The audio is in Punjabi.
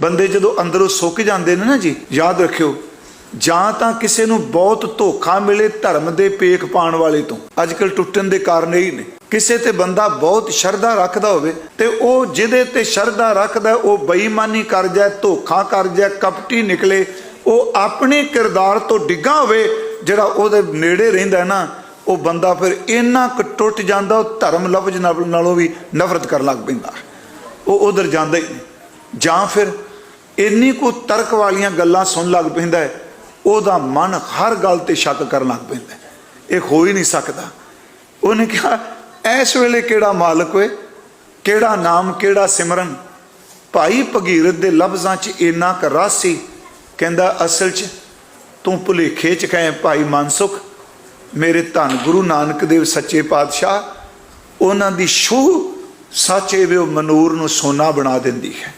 ਬੰਦੇ ਜਦੋਂ ਅੰਦਰੋਂ ਸੁੱਕ ਜਾਂਦੇ ਨੇ ਨਾ ਜੀ, ਯਾਦ ਰੱਖਿਓ, ਜਾਂ ਤਾਂ ਕਿਸੇ ਨੂੰ ਬਹੁਤ ਧੋਖਾ ਮਿਲੇ ਧਰਮ ਦੇ ਪੇਖ ਪਾਣ ਵਾਲੇ ਤੋਂ। ਅੱਜਕੱਲ ਟੁੱਟਣ ਦੇ ਕਾਰਨ ਇਹ ਨੇ। ਕਿਸੇ ਤੇ ਬੰਦਾ ਬਹੁਤ ਸ਼ਰਧਾ ਰੱਖਦਾ ਹੋਵੇ ਤੇ ਉਹ ਜਿਹਦੇ ਤੇ ਸ਼ਰਧਾ ਰੱਖਦਾ, ਉਹ ਬੇਈਮਾਨੀ ਕਰ ਜਾਏ, ਧੋਖਾ ਕਰ ਜਾਏ, ਕਪਟੀ ਨਿਕਲੇ, ਉਹ ਆਪਣੇ ਕਿਰਦਾਰ ਤੋਂ ਡਿੱਗਾ ਹੋਵੇ, ਜਿਹੜਾ ਉਹਦੇ ਨੇੜੇ ਰਹਿੰਦਾ ਹੈ ਨਾ, ਉਹ ਬੰਦਾ ਫਿਰ ਇੰਨਾ ਕੁ ਟੁੱਟ ਜਾਂਦਾ, ਉਹ ਧਰਮ ਲਫ਼ਜ਼ ਨਾਲੋਂ ਵੀ ਨਫ਼ਰਤ ਕਰਨ ਲੱਗ ਪੈਂਦਾ। ਉਹ ਉਧਰ ਜਾਂਦਾ ਹੀ ਨਹੀਂ। ਜਾਂ ਫਿਰ ਇੰਨੀ ਕੋ ਤਰਕ ਵਾਲੀਆਂ ਗੱਲਾਂ ਸੁਣ ਲੱਗ ਪੈਂਦਾ ਹੈ, ਉਹਦਾ ਮਨ ਹਰ ਗੱਲ ਤੇ ਸ਼ੱਕ ਕਰਨ ਲੱਗ ਪੈਂਦਾ ਇਹ ਹੋ ਹੀ ਨਹੀਂ ਸਕਦਾ। ਉਹਨੇ ਕਿਹਾ ਇਸ ਵੇਲੇ ਕਿਹੜਾ ਮਾਲਕ ਹੋਏ ਕਿਹੜਾ ਨਾਮ, ਕਿਹੜਾ ਸਿਮਰਨ? ਭਾਈ ਭਗੀਰਥ ਦੇ ਲਫ਼ਜ਼ਾਂ 'ਚ ਇੰਨਾ ਕੁ ਰਸ ਸੀ। ਕਹਿੰਦਾ, ਅਸਲ 'ਚ ਤੂੰ ਭੁਲੇਖੇ 'ਚ ਕਹੇ, ਭਾਈ ਮਨਸੁਖ, ਮੇਰੇ ਧੰਨ ਗੁਰੂ ਨਾਨਕ ਦੇਵ ਸੱਚੇ ਪਾਤਸ਼ਾਹ, ਉਹਨਾਂ ਦੀ ਛੂਹ ਸੱਚੇ ਵੇ ਮਨੂਰ ਨੂੰ ਸੋਨਾ ਬਣਾ ਦਿੰਦੀ ਹੈ।